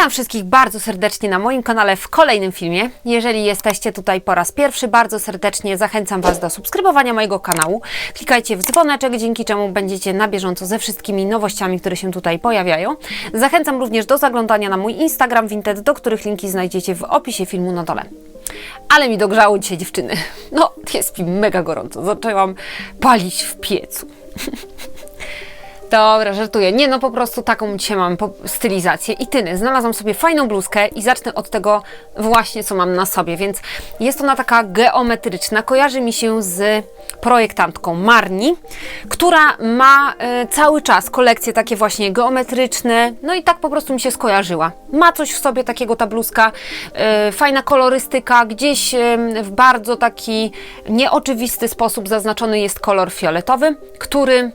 Witam wszystkich bardzo serdecznie na moim kanale w kolejnym filmie. Jeżeli jesteście tutaj po raz pierwszy, bardzo serdecznie zachęcam Was do subskrybowania mojego kanału. Klikajcie w dzwoneczek, dzięki czemu będziecie na bieżąco ze wszystkimi nowościami, które się tutaj pojawiają. Zachęcam również do zaglądania na mój Instagram Vinted, do których linki znajdziecie w opisie filmu na dole. Ale mi dogrzało dzisiaj dziewczyny. No, jest mi mega gorąco. Zaczęłam palić w piecu. Dobra, żartuję. Nie, no po prostu taką dzisiaj mam stylizację. I tyny, znalazłam sobie fajną bluzkę i zacznę od tego właśnie, co mam na sobie. Więc jest ona taka geometryczna. Kojarzy mi się z projektantką Marni, która ma e, cały czas kolekcje takie właśnie geometryczne. No i tak po prostu mi się skojarzyła. Ma coś w sobie takiego ta bluzka. E, fajna kolorystyka. Gdzieś e, w bardzo taki nieoczywisty sposób zaznaczony jest kolor fioletowy, który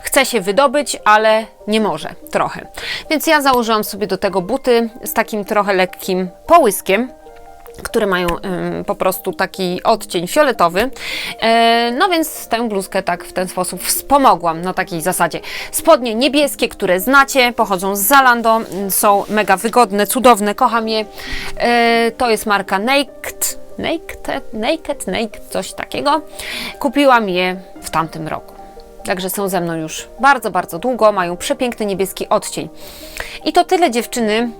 chce się wydobyć, ale nie może trochę. Więc ja założyłam sobie do tego buty z takim trochę lekkim połyskiem które mają ym, po prostu taki odcień fioletowy. E, no więc tę bluzkę tak w ten sposób wspomogłam na takiej zasadzie. Spodnie niebieskie, które znacie, pochodzą z Zalando, mm, są mega wygodne, cudowne, kocham je. E, to jest marka Naked, Naked, Naked, Naked, coś takiego. Kupiłam je w tamtym roku. Także są ze mną już bardzo, bardzo długo, mają przepiękny niebieski odcień. I to tyle dziewczyny.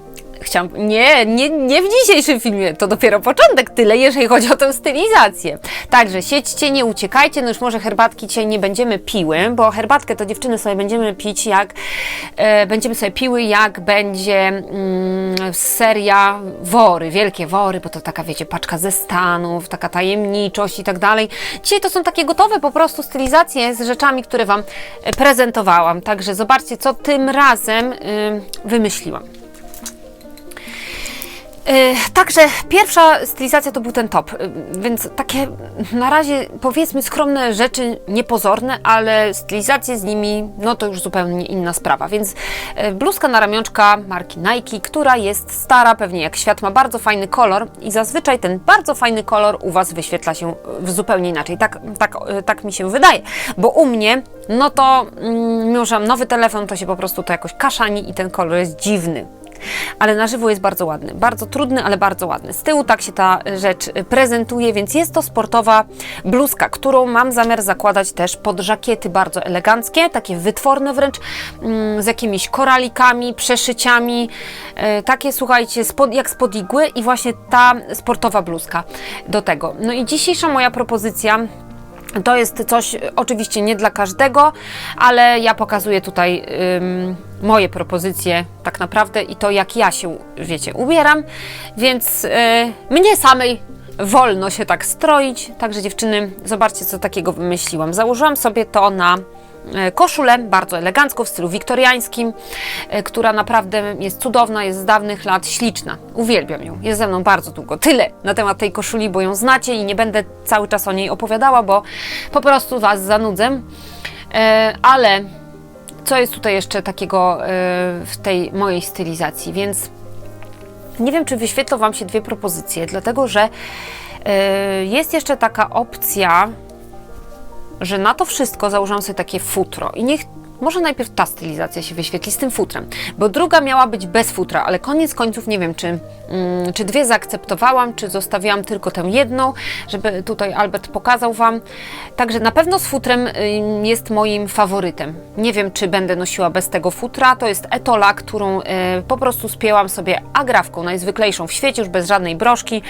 Chciałam. Nie, nie, nie w dzisiejszym filmie, to dopiero początek, tyle jeżeli chodzi o tę stylizację. Także siedźcie, nie uciekajcie, no już może herbatki dzisiaj nie będziemy piły, bo herbatkę to dziewczyny sobie będziemy pić jak, e, będziemy sobie piły jak będzie mm, seria wory, wielkie wory, bo to taka wiecie, paczka ze Stanów, taka tajemniczość i tak dalej. Dzisiaj to są takie gotowe po prostu stylizacje z rzeczami, które Wam e, prezentowałam. Także zobaczcie, co tym razem y, wymyśliłam. Yy, Także pierwsza stylizacja to był ten top, yy, więc takie na razie powiedzmy skromne rzeczy, niepozorne, ale stylizacje z nimi, no to już zupełnie inna sprawa. Więc yy, bluzka na ramionczka marki Nike, która jest stara, pewnie jak świat, ma bardzo fajny kolor i zazwyczaj ten bardzo fajny kolor u Was wyświetla się zupełnie inaczej. Tak, tak, tak mi się wydaje, bo u mnie, no to mm, mimo, że mam nowy telefon, to się po prostu to jakoś kaszani i ten kolor jest dziwny ale na żywo jest bardzo ładny. Bardzo trudny, ale bardzo ładny. Z tyłu tak się ta rzecz prezentuje, więc jest to sportowa bluzka, którą mam zamiar zakładać też pod żakiety bardzo eleganckie, takie wytworne wręcz, mm, z jakimiś koralikami, przeszyciami. E, Takie, słuchajcie, jak spod igły i właśnie ta sportowa bluzka do tego. No i dzisiejsza moja propozycja to jest coś y, oczywiście nie dla każdego, ale ja pokazuję tutaj ym, moje propozycje tak naprawdę i to jak ja się, wiecie, ubieram, więc y, mnie samej wolno się tak stroić. Także dziewczyny, zobaczcie co takiego wymyśliłam. Założyłam sobie to na e, koszulę, bardzo elegancką, w stylu wiktoriańskim, e, która naprawdę jest cudowna, jest z dawnych lat, śliczna. Uwielbiam ją, jest ze mną bardzo długo. Tyle na temat tej koszuli, bo ją znacie i nie będę cały czas o niej opowiadała, bo po prostu Was zanudzę. E, Ale co jest tutaj jeszcze takiego e, w tej mojej stylizacji, więc nie wiem, czy wyświetlą Wam się dwie propozycje, dlatego że e, jest jeszcze taka opcja, że na to wszystko założyłam sobie takie futro i niech może najpierw ta stylizacja się wyświetli z tym futrem, bo druga miała być bez futra, ale koniec końców nie wiem, czy, mm, czy dwie zaakceptowałam, czy zostawiłam tylko tę jedną, żeby tutaj Albert pokazał Wam. Także na pewno z futrem ym, jest moim faworytem. Nie wiem, czy będę nosiła bez tego futra. To jest etola, którą y, po prostu spięłam sobie agrafką, najzwyklejszą w świecie, już bez żadnej broszki,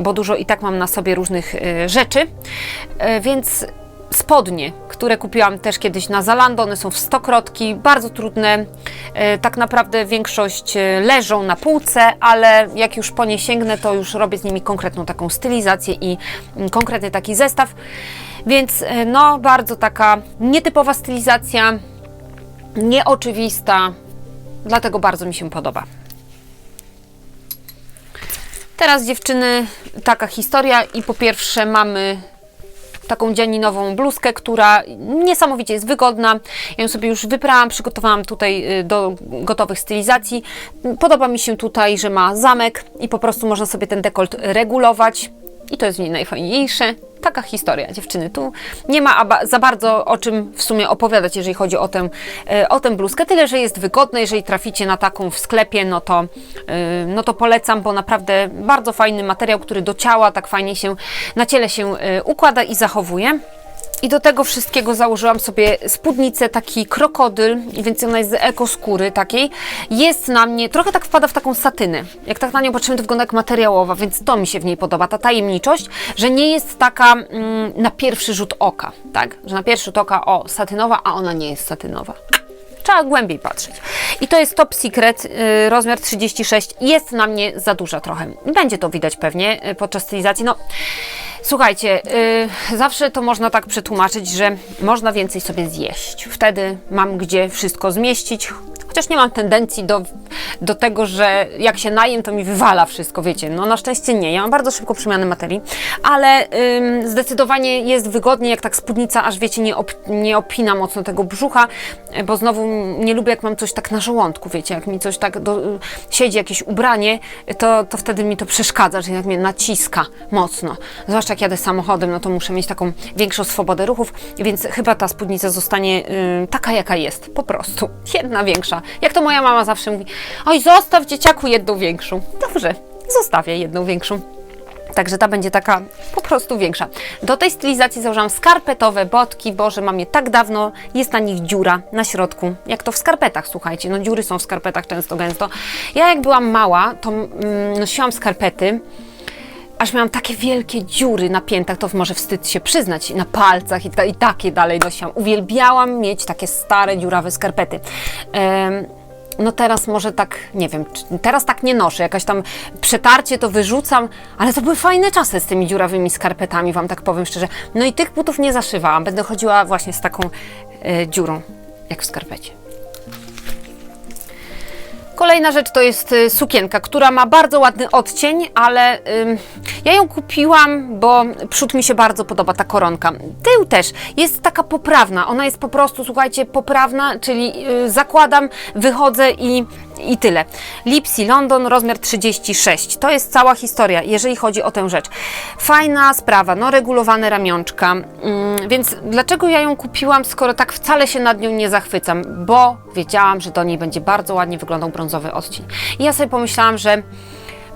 bo dużo i tak mam na sobie różnych y, rzeczy. Y, więc spodnie, które kupiłam też kiedyś na Zalando, one są w stokrotki, bardzo trudne. E, Tak naprawdę większość e, leżą na półce, ale jak już po nie sięgnę, to już robię z nimi konkretną taką stylizację i mm, konkretny taki zestaw. Więc e, no, bardzo taka nietypowa stylizacja, nieoczywista, dlatego bardzo mi się podoba. Teraz dziewczyny, taka historia i po pierwsze mamy taką dzianinową bluzkę, która niesamowicie jest wygodna. Ja ją sobie już wyprałam, przygotowałam tutaj y, do gotowych stylizacji. Podoba mi się tutaj, że ma zamek i po prostu można sobie ten dekolt regulować. I to jest w niej najfajniejsze. Taka historia, dziewczyny. Tu nie ma za bardzo o czym w sumie opowiadać, jeżeli chodzi o tę, e, o tę bluzkę. Tyle, że jest wygodna. Jeżeli traficie na taką w sklepie, no to, e, no to polecam, bo naprawdę bardzo fajny materiał, który do ciała tak fajnie się na ciele się e, układa i zachowuje. I do tego wszystkiego założyłam sobie spódnicę, taki krokodyl, więc ona jest z ekoskóry takiej. Jest na mnie, trochę tak wpada w taką satynę. Jak tak na nią patrzymy, to wygląda jak materiałowa, więc to mi się w niej podoba, ta tajemniczość, że nie jest taka mm, na pierwszy rzut oka, tak? Że na pierwszy rzut oka, o, satynowa, a ona nie jest satynowa. Trzeba głębiej patrzeć. I to jest Top Secret, y, rozmiar 36. Jest na mnie za duża trochę. Będzie to widać pewnie y, podczas stylizacji. No, słuchajcie, y, zawsze to można tak przetłumaczyć, że można więcej sobie zjeść. Wtedy mam gdzie wszystko zmieścić. Chociaż nie mam tendencji do, do tego, że jak się najem, to mi wywala wszystko, wiecie. No na szczęście nie. Ja mam bardzo szybko przemianę materii, ale zdecydowanie jest wygodnie, jak tak spódnica, aż wiecie, nie, op, nie opina mocno tego brzucha, bo znowu nie lubię, jak mam coś tak na żołądku, wiecie, jak mi coś tak do, siedzi, jakieś ubranie, to, to wtedy mi to przeszkadza, że jak mnie naciska mocno. Zwłaszcza jak jadę samochodem, no to muszę mieć taką większą swobodę ruchów, więc chyba ta spódnica zostanie y, taka, jaka jest, po prostu. Jedna większa. Jak to moja mama zawsze mówi, oj, zostaw dzieciaku jedną większą. Dobrze, zostawię jedną większą. Także ta będzie taka po prostu większa. Do tej stylizacji założyłam skarpetowe botki, Boże, mam je tak dawno, jest na nich dziura na środku, jak to w skarpetach, słuchajcie, no dziury są w skarpetach często, gęsto. Ja jak byłam mała, to mm, nosiłam skarpety, aż miałam takie wielkie dziury na piętach, to może wstyd się przyznać, na palcach i, ta, i takie dalej nosiłam. Uwielbiałam mieć takie stare, dziurawe skarpety. Em, no teraz może tak, nie wiem, teraz tak nie noszę, jakaś tam przetarcie to wyrzucam, ale to były fajne czasy z tymi dziurawymi skarpetami, wam tak powiem szczerze. No i tych butów nie zaszywałam, będę chodziła właśnie z taką e, dziurą, jak w skarpecie. Kolejna rzecz to jest y, sukienka, która ma bardzo ładny odcień, ale ym, ja ją kupiłam, bo przód mi się bardzo podoba, ta koronka. Tył też jest taka poprawna, ona jest po prostu, słuchajcie, poprawna, czyli y, zakładam, wychodzę i, i tyle. Lipsy London, rozmiar 36. To jest cała historia, jeżeli chodzi o tę rzecz. Fajna sprawa, no regulowane ramionczka, Ym, więc dlaczego ja ją kupiłam, skoro tak wcale się nad nią nie zachwycam? Bo wiedziałam, że do niej będzie bardzo ładnie wyglądał brązowy odcień. I ja sobie pomyślałam, że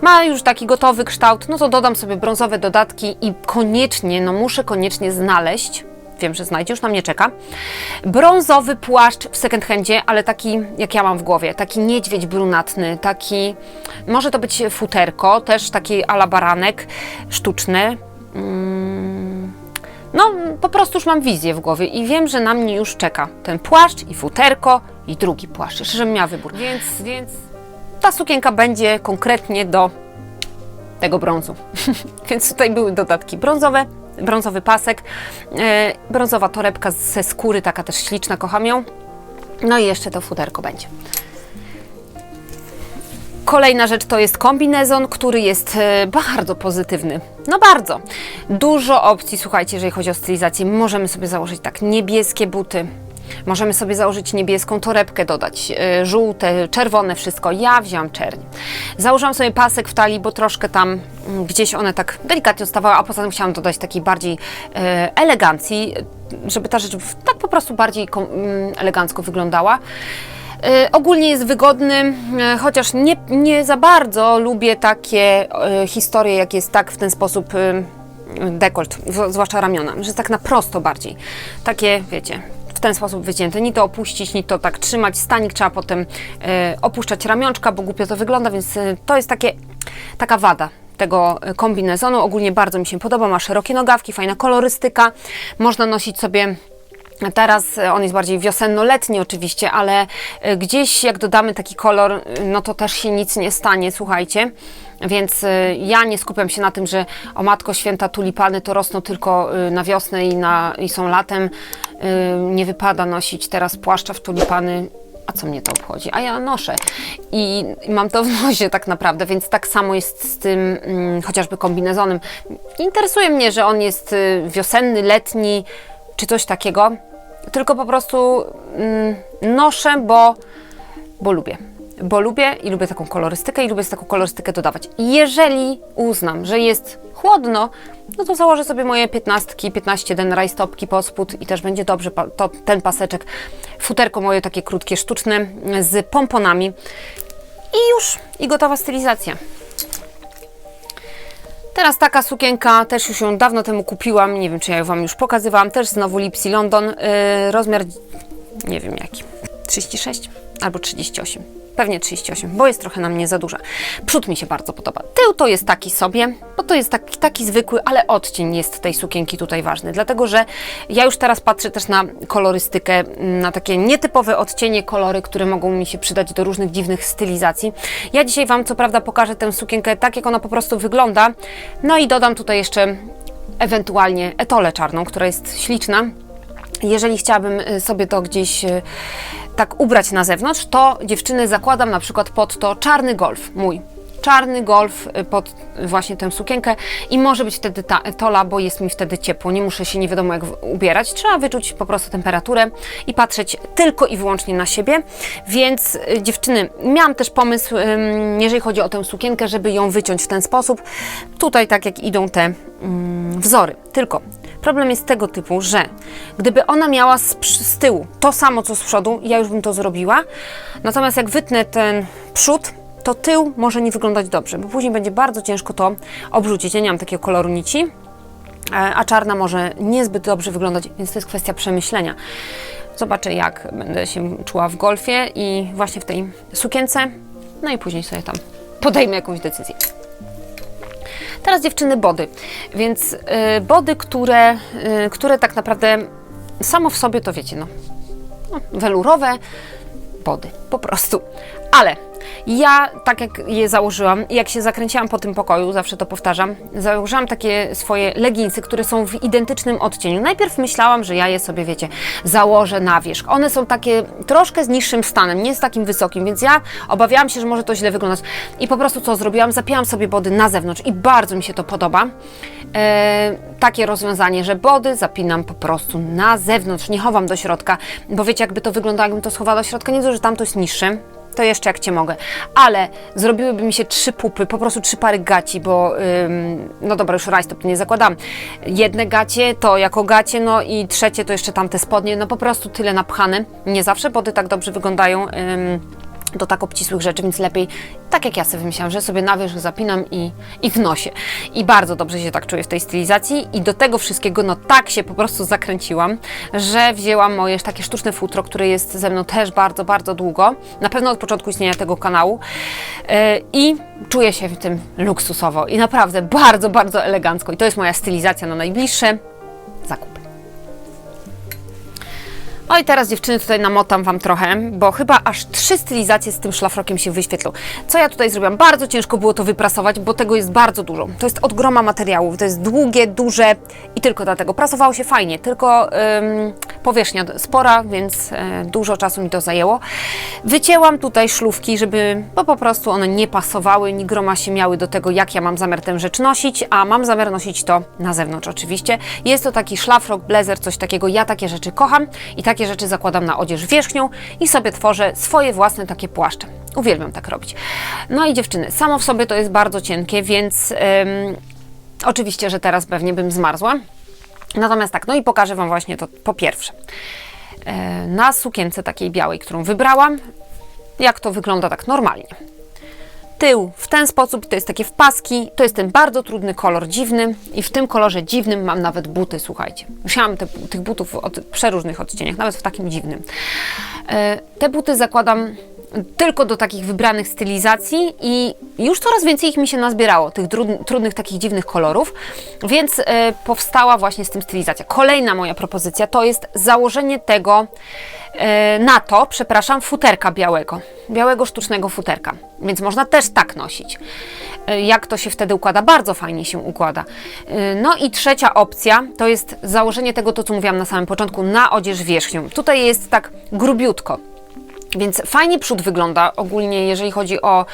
ma już taki gotowy kształt, no to dodam sobie brązowe dodatki i koniecznie, no muszę koniecznie znaleźć, wiem, że znajdzie, już na mnie czeka, brązowy płaszcz w second handzie, ale taki, jak ja mam w głowie, taki niedźwiedź brunatny, taki, może to być futerko, też taki ala baranek, sztuczny, Mm, no, po prostu już mam wizję w głowie i wiem, że na mnie już czeka ten płaszcz i futerko i drugi płaszcz, jeszcze żebym miała wybór. Więc, więc ta sukienka będzie konkretnie do tego brązu. Więc tutaj były dodatki brązowe, brązowy pasek, e, brązowa torebka ze skóry, taka też śliczna, kocham ją. No i jeszcze to futerko będzie. Kolejna rzecz to jest kombinezon, który jest e, bardzo pozytywny. No bardzo. Dużo opcji, słuchajcie, jeżeli chodzi o stylizację. Możemy sobie założyć tak niebieskie buty. Możemy sobie założyć niebieską torebkę, dodać e, żółte, czerwone, wszystko. Ja wziąłam czerń. Założyłam sobie pasek w talii, bo troszkę tam mm, gdzieś one tak delikatnie stawały, a poza tym chciałam dodać takiej bardziej e, elegancji, żeby ta rzecz tak po prostu bardziej mm, elegancko wyglądała. E, Ogólnie jest wygodny, chociaż nie, nie za bardzo lubię takie historie, jak jest tak w ten sposób dekolt, zw- zwłaszcza ramiona, że tak na prosto bardziej. Takie, wiecie, w ten sposób wycięte. Ni to opuścić, ni to tak trzymać. Stanik trzeba potem e, opuszczać ramionczka, bo głupio to wygląda, więc e, to jest takie, taka wada tego e, kombinezonu. Ogólnie bardzo mi się podoba, ma szerokie nogawki, fajna kolorystyka. Można nosić sobie Teraz on jest bardziej wiosenno-letni oczywiście, ale gdzieś jak dodamy taki kolor, no to też się nic nie stanie, słuchajcie. Więc e, ja nie skupiam się na tym, że o Matko Święta tulipany to rosną tylko e, na wiosnę i, na, i są latem. E, Nie wypada nosić teraz płaszcza w tulipany. A co mnie to obchodzi? A ja noszę i mam to w nosie tak naprawdę, więc tak samo jest z tym mm, chociażby kombinezonem. Interesuje mnie, że on jest y, wiosenny, letni, czy coś takiego, tylko po prostu mm, noszę, bo, bo lubię. Bo lubię i lubię taką kolorystykę i lubię taką kolorystykę dodawać. Jeżeli uznam, że jest chłodno, no to założę sobie moje 15, 15 den rajstopki pod spód i też będzie dobrze to, ten paseczek. Futerko moje takie krótkie, sztuczne z pomponami i już, i gotowa stylizacja. Teraz taka sukienka, też już ją dawno temu kupiłam, nie wiem czy ja ją Wam już pokazywałam, też znowu Lipsy London, yy, rozmiar nie wiem jaki, 36 albo 38. Pewnie 38, bo jest trochę na mnie za duża. Przód mi się bardzo podoba. Tył to jest taki sobie, bo to jest taki, taki zwykły, ale odcień jest tej sukienki tutaj ważny. Dlatego, że ja już teraz patrzę też na kolorystykę, na takie nietypowe odcienie, kolory, które mogą mi się przydać do różnych dziwnych stylizacji. Ja dzisiaj Wam co prawda pokażę tę sukienkę tak, jak ona po prostu wygląda. No i dodam tutaj jeszcze ewentualnie etolę czarną, która jest śliczna. Jeżeli chciałabym y, sobie to gdzieś y, tak ubrać na zewnątrz, to dziewczyny zakładam na przykład pod to czarny golf, mój. Czarny golf y, pod właśnie tę sukienkę i może być wtedy ta etola, bo jest mi wtedy ciepło. Nie muszę się nie wiadomo jak ubierać. Trzeba wyczuć po prostu temperaturę i patrzeć tylko i wyłącznie na siebie. Więc dziewczyny, miałam też pomysł, jeżeli chodzi o tę sukienkę, żeby ją wyciąć w ten sposób. Tutaj tak jak idą te ym, wzory. Tylko Problem jest tego typu, że gdyby ona miała z, z tyłu to samo co z przodu, ja już bym to zrobiła. Natomiast jak wytnę ten przód, to tył może nie wyglądać dobrze, bo później będzie bardzo ciężko to obrzucić. Ja nie mam takiego koloru nici, e, a czarna może niezbyt dobrze wyglądać, więc to jest kwestia przemyślenia. Zobaczę, jak będę się czuła w golfie i właśnie w tej sukience, no i później sobie tam podejmę jakąś decyzję. Teraz dziewczyny body, więc y, body, które, y, które tak naprawdę samo w sobie to wiecie, no, no welurowe body, po prostu. Ale ja, tak jak je założyłam, jak się zakręciłam po tym pokoju, zawsze to powtarzam, założyłam takie swoje leginsy, które są w identycznym odcieniu. Najpierw myślałam, że ja je sobie, wiecie, założę na wierzch. One są takie troszkę z niższym stanem, nie z takim wysokim, więc ja obawiałam się, że może to źle wyglądać. I po prostu co zrobiłam? Zapięłam sobie body na zewnątrz i bardzo mi się to podoba. E, takie rozwiązanie, że body zapinam po prostu na zewnątrz, nie chowam do środka, bo wiecie, jakby to wyglądało, jakbym to schowała do środka, nie to, że tam to jest niższe, to jeszcze jak Cię mogę. Ale zrobiłyby mi się trzy pupy, po prostu trzy pary gaci, bo ym, no dobra, już rajstop nie zakładam. Jedne gacie to jako gacie, no i trzecie to jeszcze tamte spodnie, no po prostu tyle napchane. Nie zawsze body tak dobrze wyglądają. Ym, do tak obcisłych rzeczy, więc lepiej, tak jak ja sobie wymyślałam, że sobie na wierzch zapinam i, i w nosie. I bardzo dobrze się tak czuję w tej stylizacji i do tego wszystkiego, no tak się po prostu zakręciłam, że wzięłam moje takie sztuczne futro, które jest ze mną też bardzo, bardzo długo, na pewno od początku istnienia tego kanału yy, i czuję się w tym luksusowo i naprawdę bardzo, bardzo elegancko i to jest moja stylizacja na najbliższe zakupy. No i teraz dziewczyny tutaj namotam Wam trochę, bo chyba aż trzy stylizacje z tym szlafrokiem się wyświetlą. Co ja tutaj zrobiłam? Bardzo ciężko było to wyprasować, bo tego jest bardzo dużo. To jest od groma materiałów, to jest długie, duże i tylko dlatego. Prasowało się fajnie, tylko powierzchnia spora, więc e, dużo czasu mi to zajęło. Wycięłam tutaj szlufki, żeby, bo po prostu one nie pasowały, ni groma się miały do tego, jak ja mam zamiar tę rzecz nosić, a mam zamiar nosić to na zewnątrz oczywiście. Jest to taki szlafrok, blazer, coś takiego. Ja takie rzeczy kocham i takie rzeczy zakładam na odzież wierzchnią i sobie tworzę swoje własne takie płaszcze. Uwielbiam tak robić. No i dziewczyny, samo w sobie to jest bardzo cienkie, więc ym, oczywiście, że teraz pewnie bym zmarzła. Natomiast tak, no i pokażę Wam właśnie to po pierwsze. e, Na sukience takiej białej, którą wybrałam, jak to wygląda tak normalnie. Tył w ten sposób, to jest takie wpaski, to jest ten bardzo trudny kolor dziwny i w tym kolorze dziwnym mam nawet buty, słuchajcie. Musiałam te, tych butów od przeróżnych odcieniach, nawet w takim dziwnym. E, Te buty zakładam tylko do takich wybranych stylizacji i już coraz więcej ich mi się nazbierało, tych trudnych, takich dziwnych kolorów, więc e, powstała właśnie z tym stylizacja. Kolejna moja propozycja to jest założenie tego e, na to, przepraszam, futerka białego, białego sztucznego futerka, więc można też tak nosić. E, Jak to się wtedy układa? Bardzo fajnie się układa. No i trzecia opcja to jest założenie tego, to co mówiłam na samym początku, na odzież wierzchnią. Tutaj jest tak grubiutko. Więc fajnie przód wygląda ogólnie, jeżeli chodzi o,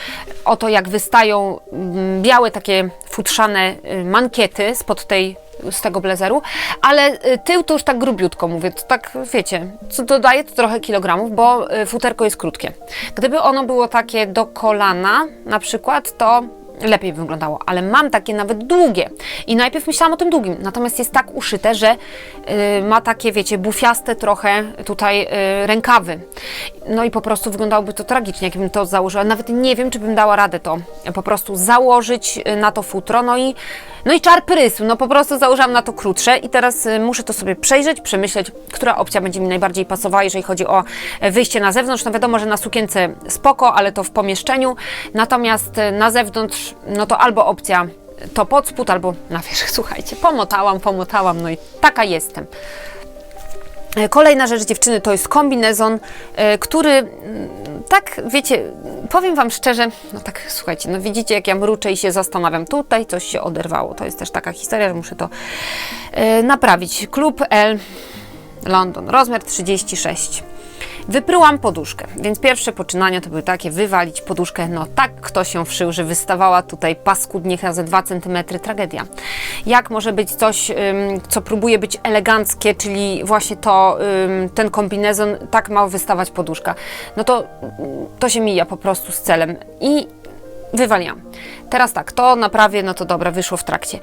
o to, jak wystają mm, białe takie futrzane y, mankiety spod tej z tego blazeru, ale y, tył to już tak grubiutko mówię, to tak wiecie, co dodaje to trochę kilogramów, bo y, futerko jest krótkie. Gdyby ono było takie do kolana na przykład, to lepiej by wyglądało, ale mam takie nawet długie i najpierw myślałam o tym długim, natomiast jest tak uszyte, że y, ma takie, wiecie, bufiaste trochę tutaj y, rękawy. No i po prostu wyglądałoby to tragicznie, jakbym to założyła. Nawet nie wiem, czy bym dała radę to po prostu założyć y, na to futro, no i no i czar no po prostu założyłam na to krótsze i teraz y, muszę to sobie przejrzeć, przemyśleć, która opcja będzie mi najbardziej pasowała, jeżeli chodzi o e, wyjście na zewnątrz. No wiadomo, że na sukience spoko, ale to w pomieszczeniu, natomiast y, na zewnątrz, no to albo opcja to pod spód, albo na wierzch, słuchajcie, pomotałam, pomotałam, no i taka jestem. E, Kolejna rzecz dziewczyny to jest kombinezon, e, który mm, tak, wiecie, powiem Wam szczerze, no tak, słuchajcie, no widzicie jak ja mruczę i się zastanawiam, tutaj coś się oderwało, to jest też taka historia, że muszę to e, naprawić. Klub L London, rozmiar 36. Wypryłam poduszkę, więc pierwsze poczynania to były takie, wywalić poduszkę, no tak ktoś ją wszył, że wystawała tutaj paskudnie razy 2 cm, tragedia. Jak może być coś, co próbuje być eleganckie, czyli właśnie to, ten kombinezon, tak ma wystawać poduszka, no to, to się mija po prostu z celem i wywaliłam. Teraz tak, to naprawię, no to dobra, wyszło w trakcie.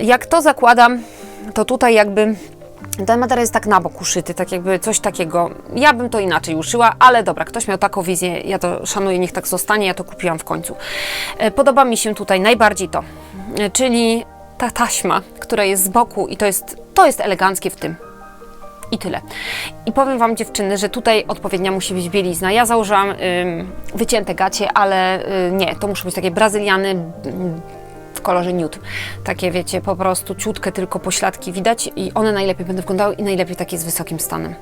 Jak to zakładam, to tutaj jakby ten materiał jest tak na bok uszyty, tak jakby coś takiego. Ja bym to inaczej uszyła, ale dobra, ktoś miał taką wizję, ja to szanuję, niech tak zostanie, ja to kupiłam w końcu. E, Podoba mi się tutaj najbardziej to, e, czyli ta taśma, która jest z boku i to jest, to jest eleganckie w tym. I tyle. I powiem Wam dziewczyny, że tutaj odpowiednia musi być bielizna. Ja założyłam ym, wycięte gacie, ale y, nie, to muszą być takie brazyliany ym, w kolorze nude. Takie wiecie, po prostu ciutkę tylko pośladki widać i one najlepiej będą wyglądały i najlepiej takie z wysokim stanem.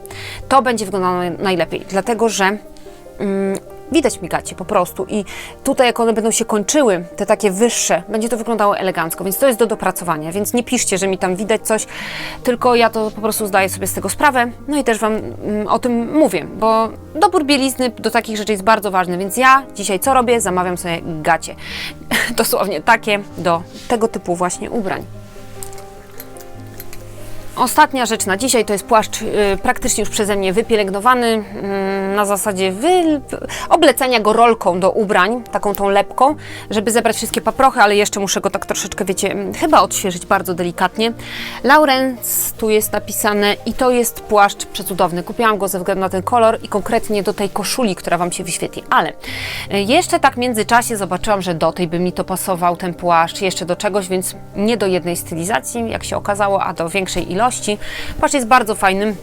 To będzie wyglądało najlepiej, dlatego że mm, widać mi gacie po prostu i tutaj jak one będą się kończyły, te takie wyższe, będzie to wyglądało elegancko, więc to jest do dopracowania, więc nie piszcie, że mi tam widać coś, tylko ja to po prostu zdaję sobie z tego sprawę, no i też Wam mm, o tym mówię, bo dobór bielizny do takich rzeczy jest bardzo ważny, więc ja dzisiaj co robię? Zamawiam sobie gacie. Dosłownie takie do tego typu właśnie ubrań. Ostatnia rzecz na dzisiaj to jest płaszcz y, praktycznie już przeze mnie wypielęgnowany, mm, na zasadzie wy, oblecenia go rolką do ubrań, taką tą lepką, żeby zebrać wszystkie paprochy, ale jeszcze muszę go tak troszeczkę, wiecie, mm, chyba odświeżyć bardzo delikatnie. Laurens tu jest napisane i to jest płaszcz przecudowny. Kupiłam go ze względu na ten kolor i konkretnie do tej koszuli, która Wam się wyświetli. Ale y, jeszcze tak w międzyczasie zobaczyłam, że do tej by mi to pasował ten płaszcz, jeszcze do czegoś, więc nie do jednej stylizacji, jak się okazało, a do większej ilości. Płaszcz jest bardzo fajny.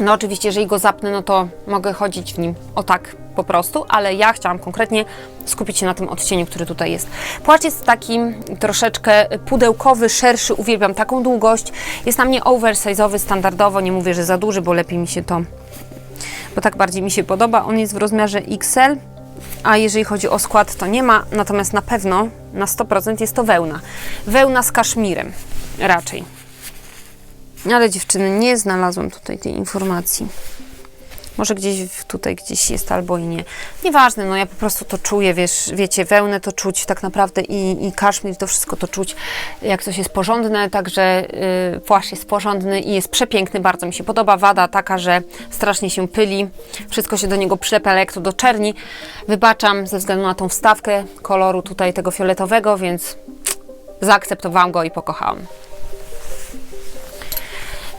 No oczywiście, jeżeli go zapnę, no to mogę chodzić w nim o tak po prostu, ale ja chciałam konkretnie skupić się na tym odcieniu, który tutaj jest. Płaszcz jest taki troszeczkę pudełkowy, szerszy, uwielbiam taką długość. Jest na mnie oversize'owy, standardowo, nie mówię, że za duży, bo lepiej mi się to, bo tak bardziej mi się podoba. On jest w rozmiarze XL, a jeżeli chodzi o skład, to nie ma, natomiast na pewno na 100% jest to wełna. Wełna z kaszmirem raczej. Ale dziewczyny, nie znalazłam tutaj tej informacji. Może gdzieś tutaj gdzieś jest albo i nie. Nieważne, no ja po prostu to czuję, wiesz, wiecie, wełnę to czuć tak naprawdę i, i kaszmir to wszystko to czuć, jak coś jest porządne, także yy, płaszcz jest porządny i jest przepiękny, bardzo mi się podoba. Wada taka, że strasznie się pyli, wszystko się do niego przylepia, ale jak to do czerni. Wybaczam ze względu na tą wstawkę koloru tutaj tego fioletowego, więc zaakceptowałam go i pokochałam.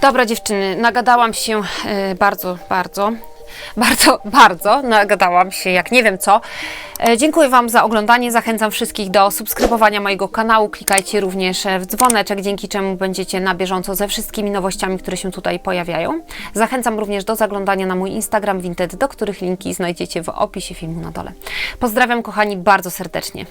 Dobra dziewczyny, nagadałam się e, bardzo, bardzo, bardzo, bardzo, nagadałam się jak nie wiem co. E, dziękuję Wam za oglądanie, zachęcam wszystkich do subskrybowania mojego kanału, klikajcie również w dzwoneczek, dzięki czemu będziecie na bieżąco ze wszystkimi nowościami, które się tutaj pojawiają. Zachęcam również do zaglądania na mój Instagram Vinted, do których linki znajdziecie w opisie filmu na dole. Pozdrawiam kochani bardzo serdecznie.